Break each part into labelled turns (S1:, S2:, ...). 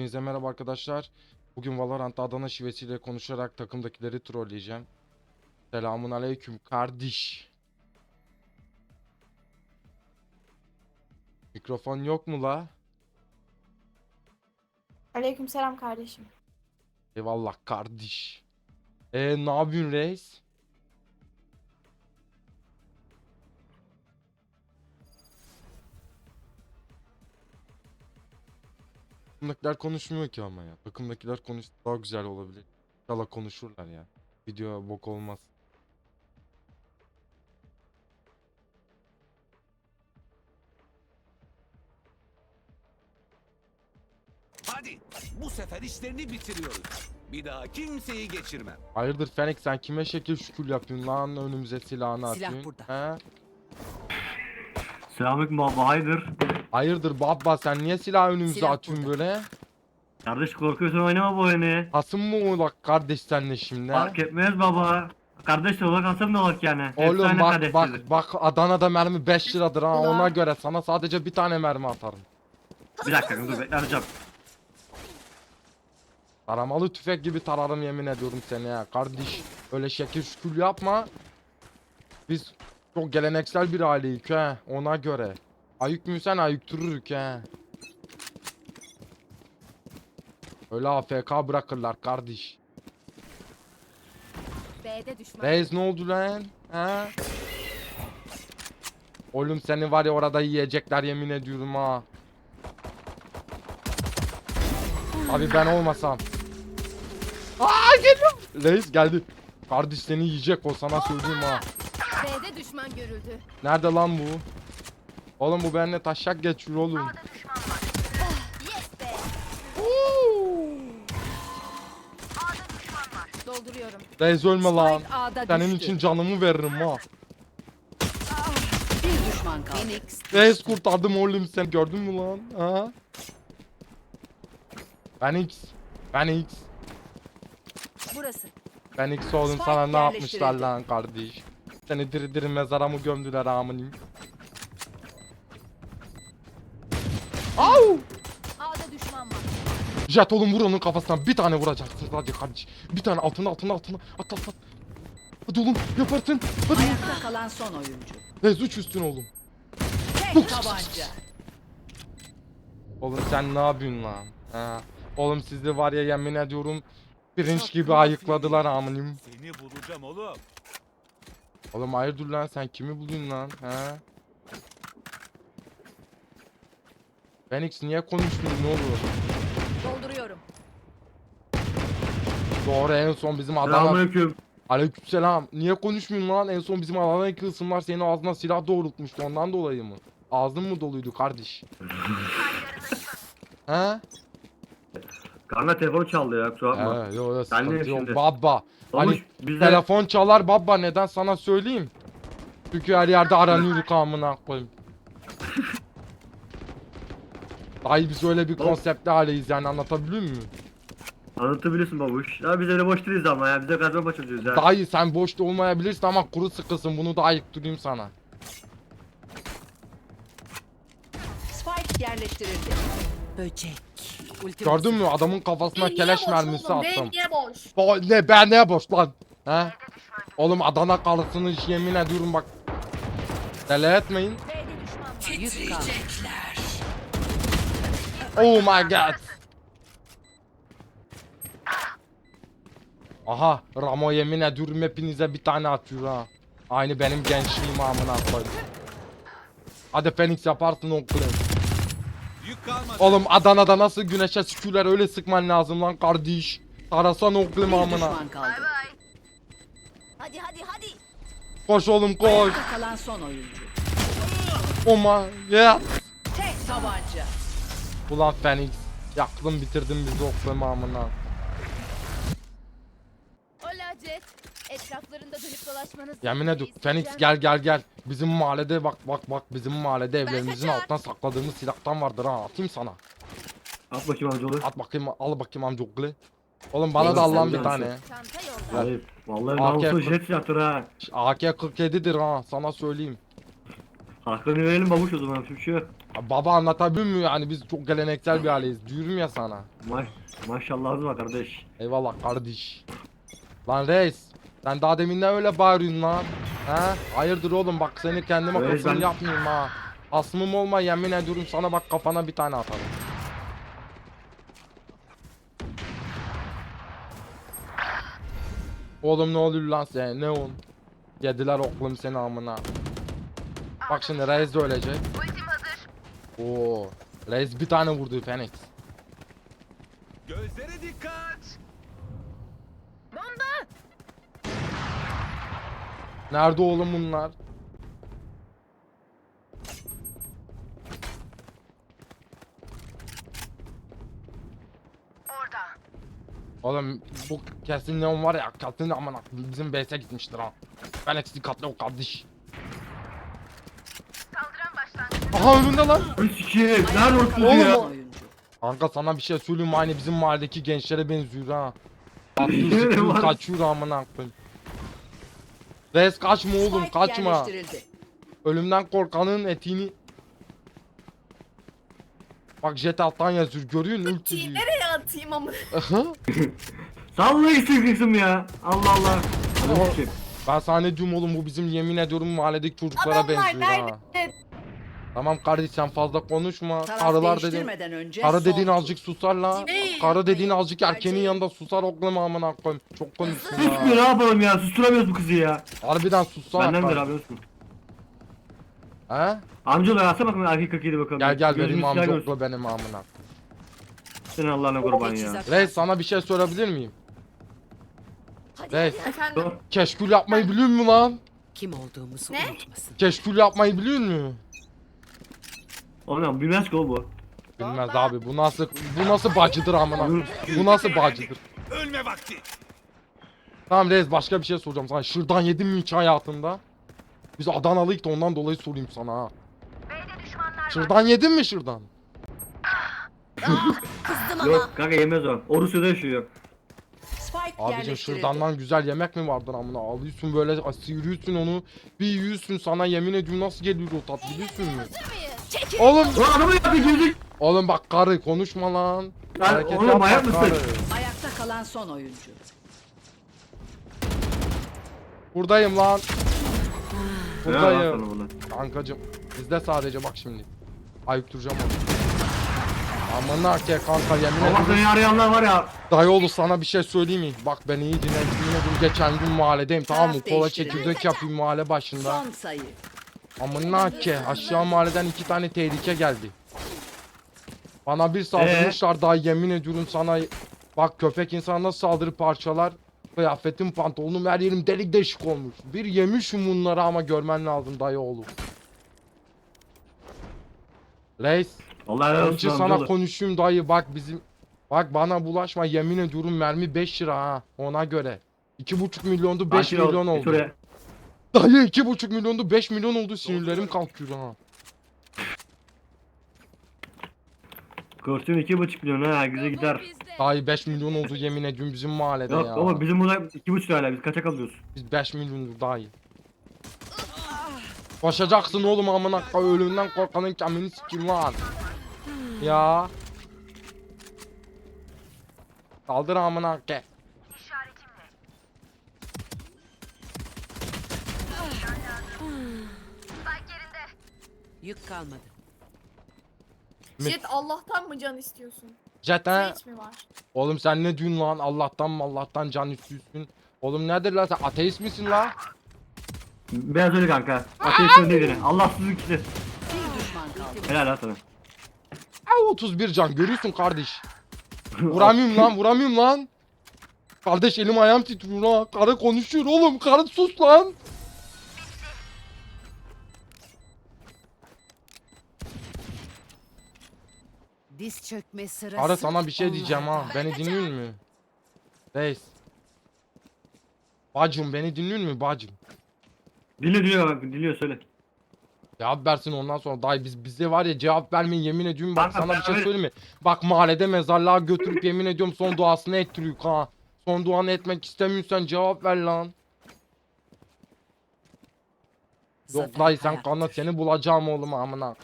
S1: Hepinize merhaba arkadaşlar. Bugün Valorant'ta Adana şivesiyle konuşarak takımdakileri trolleyeceğim. Selamun aleyküm kardeş. Mikrofon yok mu la?
S2: Aleykümselam kardeşim.
S1: Eyvallah kardeş. E ne yapıyorsun reis? Takımdakiler konuşmuyor ki ama ya. Takımdakiler konuş daha güzel olabilir. İnşallah konuşurlar ya. Video bok olmaz.
S3: Hadi bu sefer işlerini bitiriyoruz. Bir daha kimseyi geçirmem.
S1: Hayırdır Fenix sen kime şekil şükür yapıyorsun lan önümüze silahını
S4: Silah
S1: atıyorsun?
S4: burada.
S1: He?
S5: Selamünaleyküm baba hayırdır?
S1: Hayırdır baba sen niye silah önümüze
S4: Silah
S1: atıyorsun
S4: burada.
S1: böyle?
S5: Kardeş korkuyorsun oynama bu oyunu.
S1: Hasım mı olak kardeş senle şimdi? he?
S5: Fark etmez baba. Kardeş olarak asım da olak yani.
S1: Oğlum
S5: Efsane
S1: bak
S5: kardeşlik.
S1: bak bak Adana'da mermi 5 liradır ha ona göre sana sadece bir tane mermi atarım.
S5: Bir dakika dur bekle arayacağım.
S1: Taramalı tüfek gibi tararım yemin ediyorum seni ya kardeş. Öyle şekil şükür yapma. Biz çok geleneksel bir aileyiz he ona göre. Ayık müsen ayıktırırük he. Öyle AFK bırakırlar kardeş.
S4: B'de düşman.
S1: Reis ne oldu lan? He? Oğlum seni var ya orada yiyecekler yemin ediyorum ha. Abi ben olmasam. Aa geliyor. Reis geldi. Kardeş seni yiyecek o sana söyleyeyim ha.
S4: B'de düşman görüldü.
S1: Nerede lan bu? Oğlum bu benimle taşak geçiyor oğlum.
S4: Dolduruyorum.
S1: Reis ölme lan.
S4: A'da
S1: Senin
S4: düştü.
S1: için canımı veririm ha.
S4: bir düşman kaldı. Phoenix.
S1: Reis kurtardım oğlum sen gördün mü lan? Ha? Phoenix. Phoenix.
S4: Burası.
S1: Phoenix oğlum
S4: Spike
S1: sana ne yapmışlar
S4: yerleştirildi.
S1: lan kardeş? Seni diri diri mezara mı gömdüler amınım? Au!
S4: A'da düşman var.
S1: Jet oğlum vur onun kafasına bir tane vuracaksın hadi kardeş. Bir tane altına altına altına at at at. Hadi oğlum yaparsın. Hadi.
S4: Ayakta kalan son oyuncu.
S1: Rez üç üstün oğlum.
S4: Tek tabanca.
S1: Oğlum sen ne yapıyorsun lan? Ha. Oğlum sizi var ya yemin ediyorum pirinç gibi ayıkladılar amınım.
S3: Seni bulacağım oğlum.
S1: Oğlum hayırdır lan sen kimi buluyorsun lan? He? Phoenix niye konuşmuyorsun ne oluyor?
S4: Dolduruyorum.
S1: Doğru en son bizim Adana...
S5: Selamünaleyküm.
S1: Aleykümselam. Niye konuşmuyorsun lan? En son bizim Adana'daki ısımlar senin ağzına silah doğrultmuştu ondan dolayı mı? Ağzın mı doluydu kardeş? He?
S5: Kanka telefonu çaldı ya kusura bakma.
S1: He, yo, yo,
S5: Ben neyim
S1: sıkıntı yok.
S5: şimdi?
S1: Baba.
S5: Babuş
S1: Hani
S5: bizde
S1: telefon çalar baba neden sana söyleyeyim? Çünkü her yerde aranıyoruz amına koyayım. Dayı biz öyle bir konseptli aileyiz yani anlatabiliyor muyum?
S5: Anlatabiliyorsun babuş. Ya biz öyle boş değiliz ama ya. Bize kazma başlıyoruz ya.
S1: Dayı sen boşta olmayabilirsin ama kuru sıkısın bunu da ayıktırayım sana.
S4: Spike yerleştirildi. Böcek. Ultim
S1: Gördün mü adamın kafasına keleş mermisi attım.
S2: niye boş?
S1: Bo ne ben ne boş lan? He? Oğlum Adana kalısını yemin ediyorum bak. Deli etmeyin.
S4: Yüz.
S1: Oh my god. Aha Ramo yemin ediyorum hepinize bir tane atıyor ha. Aynı benim gençliğim amına koyayım. Hadi Phoenix yaparsın
S3: kalmadı.
S1: Oğlum Adana'da nasıl güneşe sıkıyorlar öyle sıkman lazım lan kardeş. Tarasan
S4: Bir
S1: amına.
S4: Hadi hadi hadi.
S1: Koş oğlum koş.
S4: Ayakta kalan son oyuncu.
S1: Oh god.
S4: Tek tabanca.
S1: Ulan Phoenix. Yaktın bitirdin bizi oklama amına.
S6: Dönüp dolaşmanız
S1: Yemin ediyorum Phoenix
S6: isteyeceğim.
S1: gel gel gel. Bizim mahallede bak bak bak bizim mahallede evlerimizin
S6: kaçar.
S1: altına sakladığımız silahtan vardır ha atayım sana.
S5: At bakayım amcaoğlu.
S1: At bakayım al bakayım amcoklu. Oğlum bana da Allah'ın bir tane.
S6: Çanta yolda.
S5: Hayır. Vallahi
S1: AK
S5: namuslu
S1: kırk.
S5: jet yatır ha.
S1: AK-47'dir ha sana söyleyeyim.
S5: Hakkını verelim babuş o zaman. Bir şey yok.
S1: Baba anlatabiliyor muyum yani biz çok geleneksel bir aileyiz. Diyorum ya sana.
S5: Maş maşallahınız var kardeş.
S1: Eyvallah kardeş. Lan reis. Sen daha deminden öyle bağırıyorsun lan. He? Hayırdır oğlum bak seni kendime
S5: Reis,
S1: kafasını
S5: ben-
S1: yapmayayım ha. Asmım olma yemin ediyorum sana bak kafana bir tane atarım. Oğlum ne oluyor lan sen ne on? Yediler oğlum seni amına. Bak şimdi reis de ölecek. Oo. Reis bir tane vurdu Phoenix.
S3: Gözlere dikkat.
S1: Nerede oğlum bunlar? Orada. Oğlum bu kesin neon var ya kesin aman bizim base'e gitmiştir ha. Ben eksi katlı o kardeş. Aha önünde lan.
S5: Ay sikeyim. Nerede orası
S1: Oğlum
S5: ya?
S1: o-
S4: Oyuncu.
S1: Kanka sana bir şey söyleyeyim mi? aynı bizim mahalledeki gençlere benziyor ha. Atlıyor
S5: Yemin
S1: zıplıyor
S5: var.
S1: kaçıyor amına koyayım. Res kaçma oğlum
S4: Spike
S1: kaçma.
S4: yerleştirildi.
S1: Ölümden korkanın etiğini Bak jet alttan yazıyor görüyor musun ulti
S2: Ultiyi
S1: diyor.
S2: nereye atayım ama?
S1: Aha.
S5: Salla gitsin kızım ya. Allah Allah.
S1: Ben sana ne diyorum oğlum bu bizim yemin ediyorum mahalledeki çocuklara
S2: Adamlar
S1: benziyor ha.
S2: nerede?
S1: Tamam kardeş sen fazla konuşma.
S4: Taraf
S1: Karılar dedin.
S4: değiştirmeden önce
S1: Karı
S4: son
S1: dediğin azıcık susar la.
S2: Ne?
S1: Karı dediğin azıcık erkeğin
S2: Acayip.
S1: yanında susar oklama amına koyayım. Çok konuşsun
S5: Susmuyor ne
S1: ha.
S5: yapalım ya? Susturamıyoruz bu kızı ya.
S1: Harbiden sussana.
S5: Benden ver abi olsun.
S1: He?
S5: Amcaoğlu alsana bakın erkek 47 bakalım.
S1: Gel gel
S5: Gözümüz
S1: benim amca okla benim amına.
S5: Senin Allah'ına kurban ya.
S4: Teçhizat
S1: Reis sana bir şey sorabilir miyim?
S6: Hadi
S2: Efendim?
S5: Dur.
S1: keşkül yapmayı biliyor musun lan?
S7: Kim olduğumuzu
S2: Ne?
S7: unutmasın.
S1: Keşkül yapmayı biliyor musun?
S5: Oğlum bilmez ki o bu.
S1: Bilmez abi bu nasıl bu nasıl bacıdır amına. Bu nasıl bacıdır?
S3: Ölme vakti.
S1: Tamam Reis başka bir şey soracağım sana. Şırdan yedin mi hiç hayatında? Biz Adanalıyık da ondan dolayı sorayım sana ha. Şırdan yedin mi şırdan?
S6: kızdım ama.
S5: Yok kanka yemez o. O Rusya'da yaşıyor.
S4: Spike
S1: Abicim
S4: yerleştirildi.
S1: şırdandan güzel yemek mi vardır amına? Alıyorsun böyle sıyırıyorsun onu. Bir yiyorsun sana yemin ediyorum nasıl geliyor o tat biliyorsun mu?
S6: Çekil.
S1: Oğlum
S5: Lan adamı yaptı gözük.
S1: oğlum bak karı konuşma lan.
S5: Lan
S1: Hareket
S5: oğlum,
S1: yapma
S5: ayak mısın?
S1: karı.
S4: Ayakta kalan son oyuncu.
S1: Buradayım lan.
S5: Ne lan sana
S1: Buradayım.
S5: bunu?
S1: Kankacım izle sadece bak şimdi. Ayıktıracağım onu. Aman ke kanka yemin
S5: Allah
S1: ederim.
S5: seni arayanlar var ya.
S1: Dayıoğlu sana bir şey söyleyeyim mi? Bak ben iyi dinle. Yemin ederim geçen gün mahalledeyim tamam mı?
S4: Taraf
S1: Kola
S4: değiştirin.
S1: çekirdek yapayım mahalle başında.
S4: Son sayı.
S1: Amına ke aşağı mahalleden iki tane tehlike geldi. Bana bir saldırmışlar daha yemin ediyorum sana. Bak köpek insana nasıl saldırı parçalar. Kıyafetim pantolonum her yerim delik deşik olmuş. Bir yemişim bunları ama görmen lazım dayı oğlum. Reis.
S5: Allah razı olsun
S1: sana
S5: amcaoğlu.
S1: konuşayım dayı bak bizim. Bak bana bulaşma yemin ediyorum mermi 5 lira ha ona göre. 2,5 milyondu 5
S5: Sakin ol,
S1: milyon
S5: git
S1: oldu. Dayı 2,5 milyondu 5 milyon oldu sinirlerim kalkıyor ha.
S5: Kostüm iki buçuk milyon ha güzel gider.
S1: Dayı 5 milyon oldu yemin ediyorum bizim mahallede
S5: Yok
S1: ya.
S5: baba bizim burada iki buçuk hala biz kaça kalıyoruz?
S1: Biz 5 milyonuz dayı. Koşacaksın oğlum amına koy ölümden korkanın kemini sikim lan. Ya. Kaldır amına ke.
S7: Yük kalmadı.
S1: Mi-
S2: Jet Allah'tan mı can istiyorsun?
S1: Jet ha?
S2: Hiç mi var?
S1: Oğlum sen ne diyorsun lan Allah'tan mı Allah'tan can istiyorsun. Oğlum nedir lan sen ateist misin la?
S5: Ben söyle kanka. Ateşin önünde yine. Allahsızlık işte.
S4: Bir düşman kaldı.
S5: Helal lan sana.
S1: Ay 31 can görüyorsun kardeş. Vuramıyorum lan vuramıyorum lan. Kardeş elim ayağım titriyor ha. Karı konuşuyor oğlum karı sus lan.
S7: Diz çökme sırası.
S1: Karı sana bir şey diyeceğim ha. Beni dinliyor musun? Reis. Bacım beni dinliyor musun bacım?
S5: Dinliyor dinliyor bak dinliyor söyle.
S1: Cevap versin ondan sonra. Dayı biz bize var ya cevap vermeyin yemin ediyorum bak
S5: Kanka,
S1: sana bir şey
S5: ben-
S1: söyleyeyim mi? Bak mahallede mezarlığa götürüp yemin ediyorum son duasını ettiriyor ha. Son duanı etmek istemiyorsan cevap ver lan. Yok
S7: Zafer
S1: dayı sen
S7: hayattır.
S1: kanla seni bulacağım oğlum amına.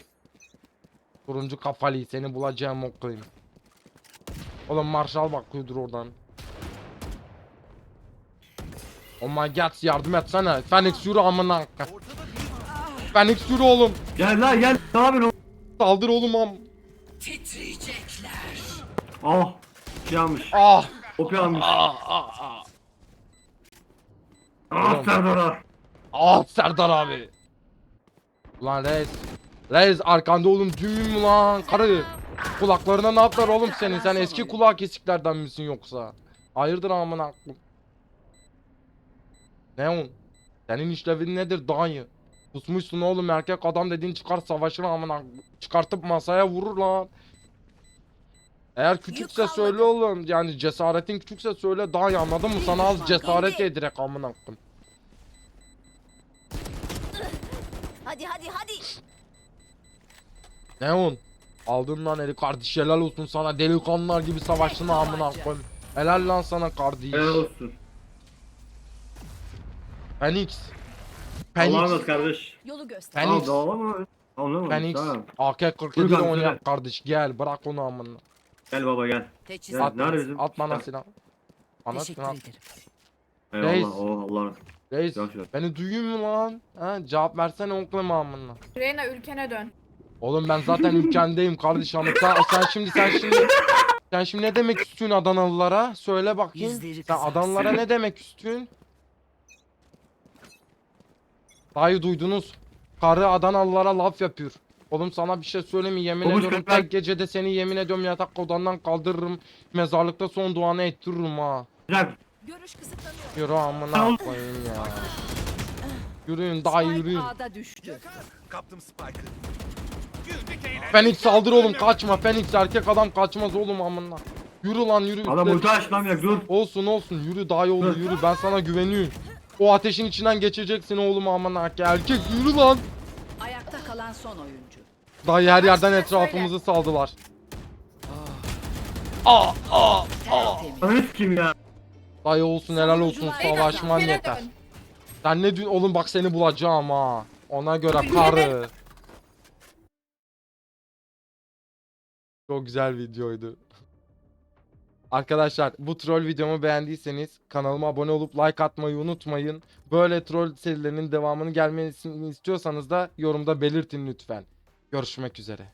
S1: Turuncu kafalı seni bulacağım okuyayım. Oğlum Marshall bakıyordur oradan. Oh my god yardım etsene. Phoenix yürü amına. Phoenix yürü oğlum.
S5: Gel lan gel. Ne yapıyorsun?
S1: Saldır oğlum am.
S4: Titriyecekler.
S5: Oh. Şey almış.
S1: Ah.
S5: Opi almış.
S1: Ah ah ah.
S5: Ah Serdar ah.
S1: Ah Serdar abi. Ulan reis. Reis arkanda oğlum mü lan karı. Kulaklarına ne yaptılar oğlum senin? Sen eski kulağı kesiklerden misin yoksa? Hayırdır amına koyayım? Ne on? Senin işlevin nedir dayı? Pusmuşsun oğlum erkek adam dediğin çıkar savaşır amına çıkartıp masaya vurur lan. Eğer küçükse söyle oğlum yani cesaretin küçükse söyle daha anladın mı sana az cesaret yedirek amına koyayım.
S6: Hadi hadi hadi.
S1: Ne on? Aldın lan eli kardeş helal olsun sana delikanlılar gibi savaştın amına koyayım. Helal lan sana kardeş.
S5: Helal olsun.
S1: Phoenix.
S5: emanet kardeş.
S6: Yolu göster.
S1: Phoenix.
S5: Tamam.
S1: AK-47
S5: Buyur
S1: ile oynayak kardeş gel bırak onu amına.
S5: Gel baba gel.
S7: Teçhizat.
S1: At,
S5: Nerede bizim?
S1: at bana silah. Bana silah. Reis.
S5: Eyvallah. Oh Allah.
S1: Reis beni duyuyor mu lan? Ha, cevap versene oklama amına.
S2: Reyna ülkene dön.
S1: Oğlum ben zaten ülkendeyim kardeş ama sen, sen şimdi sen şimdi sen şimdi ne demek istiyorsun Adanalılara? Söyle bakayım. Sen. Adanalılara ne demek istiyorsun? Dayı duydunuz. Karı Adanalılara laf yapıyor. Oğlum sana bir şey söyleyeyim mi? Yemin
S5: Konuş
S1: ediyorum tek gecede seni yemin ediyorum yatak odandan kaldırırım. Mezarlıkta son duanı ettiririm ha.
S5: Güzel.
S6: Görüş kısıtlanıyor.
S1: Yürü amına koyayım ya. Yürüyün dayı
S4: Spike
S1: yürüyün.
S4: A'da düştü.
S3: Kaptım Spike'ı.
S1: Fenix saldır oğlum kaçma Fenix erkek adam kaçmaz oğlum amına. Yürü lan yürü.
S5: Adam ulti aç lan ya dur.
S1: Olsun olsun yürü dayı oğlu
S5: Dur.
S1: yürü ben sana güveniyorum. O ateşin içinden geçeceksin oğlum amına erkek yürü lan.
S4: Ayakta kalan son oyuncu.
S1: Dayı her yerden etrafımızı saldılar. Aa aa aa.
S5: Ananı kim ya?
S1: Dayı olsun helal olsun savaşman yeter. Sen ne diyorsun oğlum bak seni bulacağım ha. Ona göre karı. Çok güzel videoydu. Arkadaşlar bu troll videomu beğendiyseniz kanalıma abone olup like atmayı unutmayın. Böyle troll serilerinin devamını gelmesini istiyorsanız da yorumda belirtin lütfen. Görüşmek üzere.